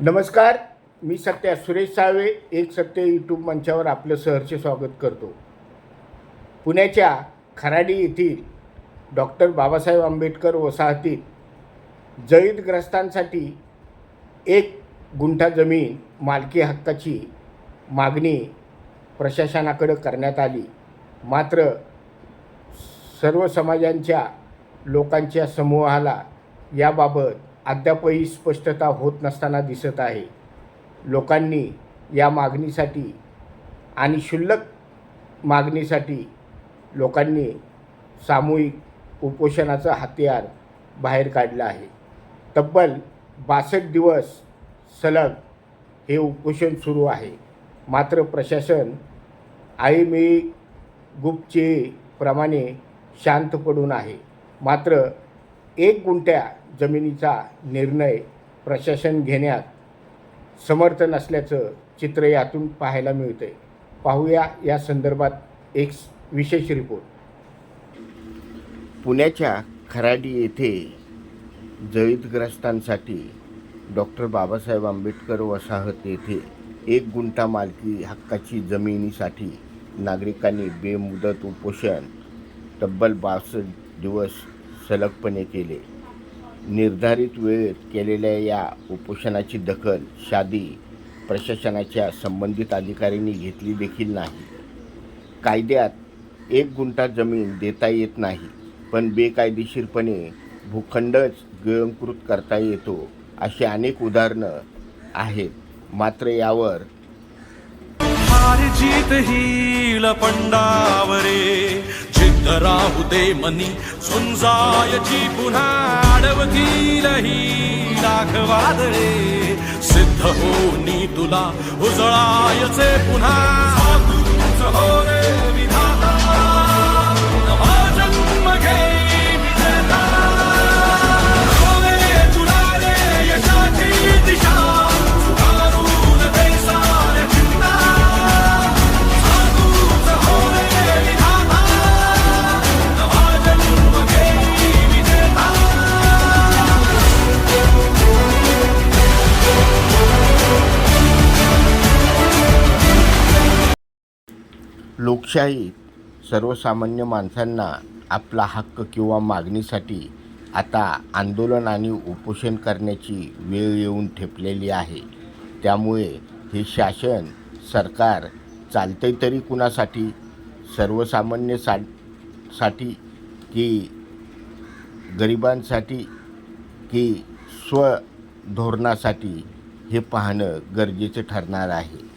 नमस्कार मी सत्या सुरेश साळवे एक सत्य यूट्यूब मंचावर आपलं सहर्ष स्वागत करतो. पुण्याच्या खराडी येथील डॉक्टर बाबासाहेब आंबेडकर वसाहतीत जळीतग्रस्तांसाठी एक गुंठा जमीन मालकी हक्काची मागणी प्रशासनाकडं करण्यात आली. मात्र सर्व समाजांच्या लोकांच्या समूहाला याबाबत अद्यापही स्पष्टता होत नसताना दिसत आहे. लोकांनी या मागणीसाठी आणि क्षुल्लक मागणीसाठी लोकांनी सामूहिक उपोषणाचं हत्यार बाहेर काढलं आहे. तब्बल बासष्ट दिवस सलग हे उपोषण सुरू आहे. मात्र प्रशासन आईमेळी गुपचे प्रमाणे शांत पडून आहे. मात्र एक गुंठ्या जमिनीचा निर्णय प्रशासन घेण्यात समर्थ नसल्याचं चित्र यातून पाहायला मिळते पाहूया या संदर्भात एक विशेष रिपोर्ट. पुण्याच्या खराडी येथे जळीतग्रस्तांसाठी डॉक्टर बाबासाहेब आंबेडकर वसाहत येथे एक गुंठा मालकी हक्काची जमिनीसाठी नागरिकांनी बेमुदत उपोषण तब्बल बासष्ट दिवस सलगपणे केले. निर्धारित वेळेत केलेल्या या उपोषणाची दखल शादी प्रशासनाच्या संबंधित अधिकाऱ्यांनी घेतली देखील नाही. कायद्यात एक गुंठा जमीन देता येत नाही पण बेकायदेशीरपणे भूखंडच गिळंकृत करता येतो अशी अनेक उदाहरणं आहेत. मात्र यावर हार जीत ही लपंडावरे राहू दे मनी. झुंजायची पुन्हा अडवतील दाखवादळे सिद्ध होनी तुला. उजळायचे पुन्हा. लोकशाहीत सर्वसामान्य माणसांना आपला हक्क किंवा मागणीसाठी आता आंदोलन आणि उपोषण करण्याची वेळ येऊन ठेपलेली आहे. त्यामुळे हे शासन सरकार चालतंय तरी कुणासाठी? सर्वसामान्य सा साठी की गरिबांसाठी की स्वधोरणासाठी हे पाहणं गरजेचं ठरणार आहे.